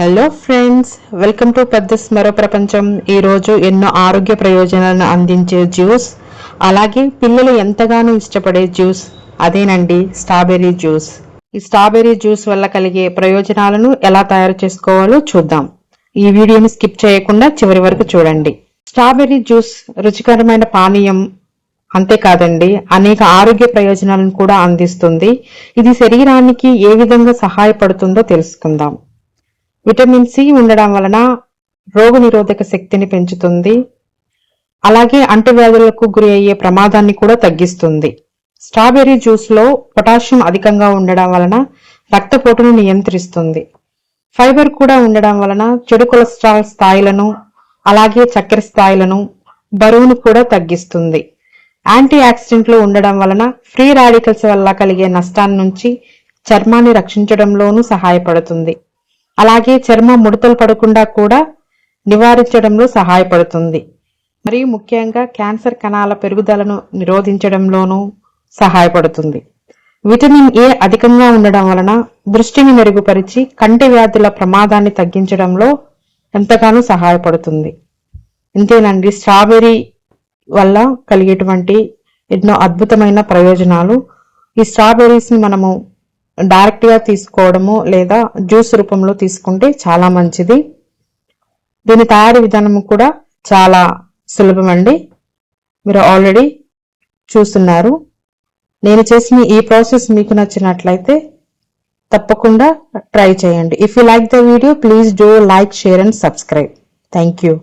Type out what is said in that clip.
Hello friends welcome to పెద్ద స్మర ప్రపంచం ఈరోజు ఎన్నో ఆరోగ్య ప్రయోజనాలను అందించే జ్యూస్. అలాగే పిల్లలు ఎంతగానో ఇష్టపడే జ్యూస్. అదేనండి స్ట్రాబెర్రీ జ్యూస్. ఈ స్ట్రాబెర్రీ జ్యూస్ వల్ల కలిగే ప్రయోజనాలను ఎలా తయారు చేసుకోవాలో చూద్దాం. ఈ వీడియోని స్కిప్ చేయకుండా చివరి వరకు చూడండి. స్ట్రాబెర్రీ జ్యూస్ రుచికరమైన పానీయం అంతేకాదండి అనేక ఆరోగ్య ప్రయోజనాలను కూడా అందిస్తుంది. ఇది శరీరానికి ఏ విధంగా సహాయపడుతుందో తెలుసుకుందాం. విటమిన్ సి ఉండడం వలన రోగనిరోధక శక్తిని పెంచుతుంది. అలాగే అంటువ్యాధులకు గురి అయ్యే ప్రమాదాన్ని కూడా తగ్గిస్తుంది. స్ట్రాబెర్రీ జ్యూస్లో పొటాషియం అధికంగా ఉండడం వలన రక్తపోటును నియంత్రిస్తుంది. ఫైబర్ కూడా ఉండడం వలన చెడు కొలెస్ట్రాల్ స్థాయిలను అలాగే చక్కెర స్థాయిలను బరువును కూడా తగ్గిస్తుంది. యాంటీ ఆక్సిడెంట్లు ఉండడం వలన ఫ్రీ రాడికల్స్ వల్ల కలిగే నష్టాల నుంచి చర్మాన్ని రక్షించడంలోనూ సహాయపడుతుంది. అలాగే చర్మం ముడతలు పడకుండా కూడా నివారించడంలో సహాయపడుతుంది. మరియు ముఖ్యంగా క్యాన్సర్ కణాల పెరుగుదలను నిరోధించడంలోనూ సహాయపడుతుంది. విటమిన్ ఏ అధికంగా ఉండడం వలన దృష్టిని మెరుగుపరిచి కంటి వ్యాధుల ప్రమాదాన్ని తగ్గించడంలో ఎంతగానో సహాయపడుతుంది. ఇంతేనండి స్ట్రాబెర్రీ వల్ల కలిగేటువంటి ఎన్నో అద్భుతమైన ప్రయోజనాలు. ఈ స్ట్రాబెర్రీస్ని మనము డైరెక్ట్గా తీసుకోవడము లేదా జ్యూస్ రూపంలో తీసుకుంటే చాలా మంచిది. దీని తయారీ విధానము కూడా చాలా సులభమండి. మీరు ఆల్రెడీ చూస్తున్నారు. నేను చేసిన ఈ ప్రాసెస్ మీకు నచ్చినట్లయితే తప్పకుండా ట్రై చేయండి. If you like the video please do like share and subscribe thank you